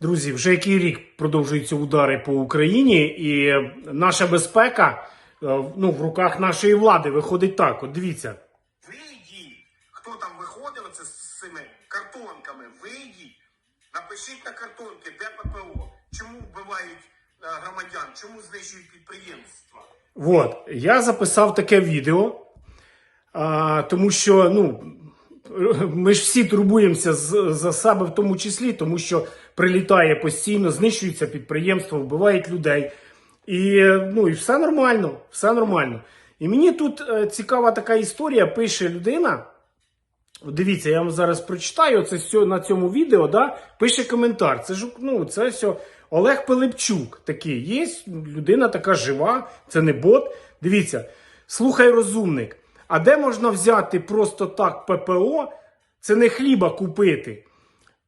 Друзі, вже який рік продовжуються удари по Україні, і наша безпека е, ну, в руках нашої влади виходить так. От дивіться. Вийдіть, хто там виходив оце з цими картонками, вийдіть, напишіть на картонки, де ППО, чому вбивають е, громадян, чому знищують підприємства. От, я записав таке відео, а, тому що ну, ми ж всі турбуємося за себе в тому числі, тому що прилітає постійно, знищується підприємство, вбивають людей. І, ну, і все нормально, все нормально. І мені тут е, цікава така історія, пише людина. Дивіться, я вам зараз прочитаю це на цьому відео, да, пише коментар. Це ж ну, це все Олег Пилипчук такий. Є людина така жива, це не бот. Дивіться, слухай, розумник. А де можна взяти просто так ППО? Це не хліба купити.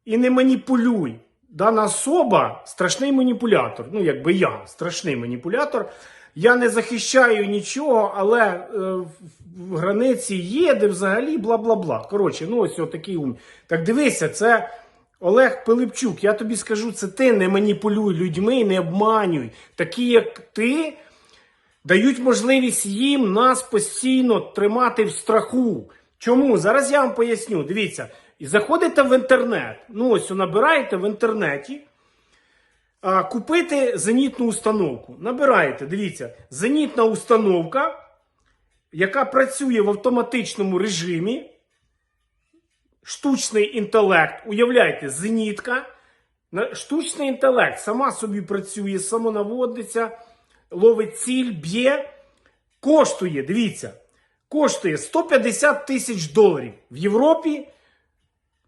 І не маніпулюй. Дана особа страшний маніпулятор. Ну, якби я, страшний маніпулятор. Я не захищаю нічого, але е, в- границі є, де взагалі бла бла бла. Коротше, ну ось такий ум. Так дивися, це Олег Пилипчук. Я тобі скажу, це ти не маніпулюй людьми, не обманюй. Такі, як ти, дають можливість їм нас постійно тримати в страху. Чому? Зараз я вам поясню. Дивіться, заходите в інтернет. Ну, ось набираєте в інтернеті. А, купити зенітну установку. Набираєте, дивіться, зенітна установка, яка працює в автоматичному режимі. Штучний інтелект. Уявляєте, зенітка. Штучний інтелект сама собі працює, самонаводиться, ловить ціль, б'є. Коштує, дивіться, коштує 150 тисяч доларів. В Європі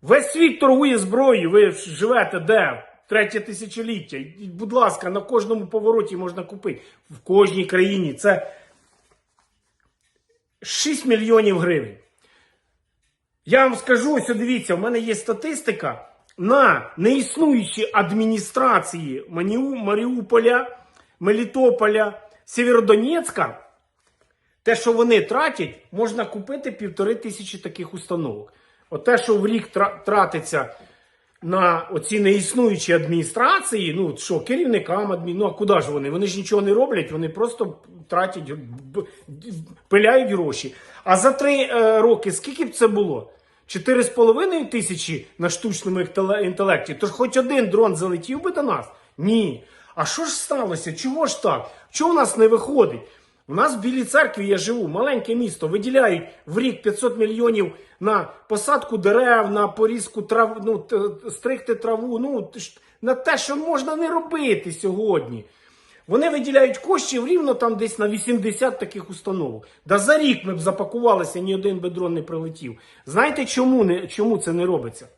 весь світ торгує зброєю. Ви живете де? Третє тисячоліття. І, Будь ласка, на кожному повороті можна купити. В кожній країні це 6 мільйонів гривень. Я вам скажу, ось дивіться, в мене є статистика на неіснуючі адміністрації Маріуполя, Мелітополя, Сєвєродонецька. Те, що вони тратять, можна купити півтори тисячі таких установок. От те, що в рік тратиться на оці неіснуючі адміністрації, ну що, керівникам адмін, ну а куди ж вони? Вони ж нічого не роблять, вони просто тратять, пиляють гроші. А за три е, роки скільки б це було? Чотири з половиною тисячі на штучному інтелекті. Тож хоч один дрон залетів би до нас? Ні. А що ж сталося? Чого ж так? Чого в нас не виходить? У нас в Білій церкві я живу, маленьке місто, виділяють в рік 500 мільйонів на посадку дерев, на порізку трав, ну, стригти траву, ну, на те, що можна не робити сьогодні. Вони виділяють коштів рівно там десь на 80 таких установок. Да за рік ми б запакувалися, ні один би дрон не прилетів. Знаєте, чому, не, чому це не робиться?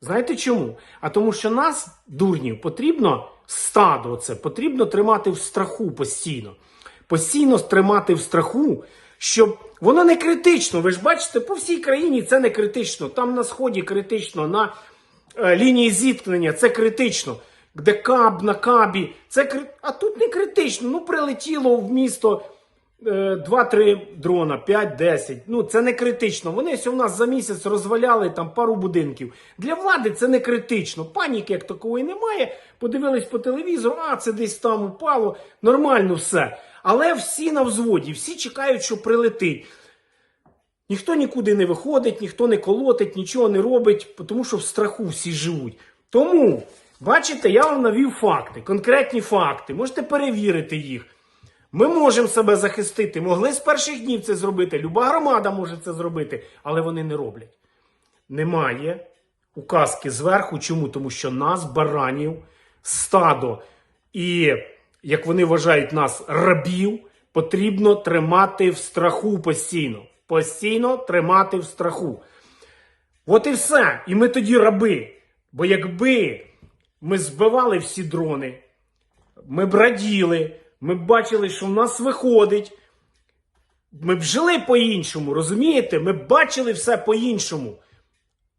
Знаєте чому? А тому, що нас, дурнів, потрібно стадо це, потрібно тримати в страху постійно. Постійно тримати в страху, щоб воно не критично. Ви ж бачите, по всій країні це не критично. Там на сході критично, на е, лінії зіткнення це критично. Де каб на кабі, це а тут не критично. Ну, прилетіло в місто 2-3 дрона, 5-10. Ну, це не критично. Вони у нас за місяць розваляли там пару будинків. Для влади це не критично. Паніки як такової немає. Подивились по телевізору, а це десь там упало. Нормально все. Але всі на взводі, всі чекають, що прилетить. Ніхто нікуди не виходить, ніхто не колотить, нічого не робить, тому що в страху всі живуть. Тому, бачите, я вам навів факти, конкретні факти. Можете перевірити їх. Ми можемо себе захистити. Могли з перших днів це зробити. Люба громада може це зробити, але вони не роблять. Немає указки зверху. Чому? Тому що нас, баранів, стадо і, як вони вважають нас, рабів, потрібно тримати в страху постійно. Постійно тримати в страху. От і все. І ми тоді раби. Бо якби ми збивали всі дрони, ми б раділи, ми б бачили, що в нас виходить. Ми б жили по-іншому, розумієте? Ми б бачили все по-іншому.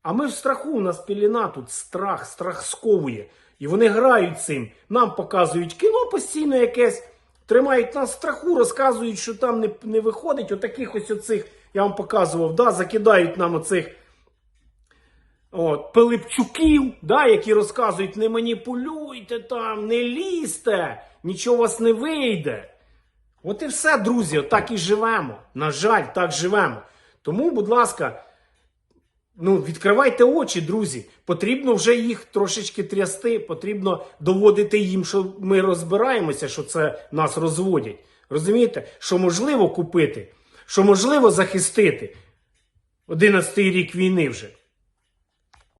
А ми в страху, у нас піліна тут страх, страх сковує. І вони грають цим. Нам показують кіно постійно якесь, тримають нас в страху, розказують, що там не, не виходить. Отаких ось оцих, я вам показував, да, закидають нам оцих от, Пилипчуків, да, які розказують, не маніпулюйте там, не лізьте, нічого у вас не вийде. От і все, друзі, так і живемо. На жаль, так живемо. Тому, будь ласка, ну, відкривайте очі, друзі. Потрібно вже їх трошечки трясти, потрібно доводити їм, що ми розбираємося, що це нас розводять. Розумієте, що можливо купити, що можливо захистити. 11 рік війни вже.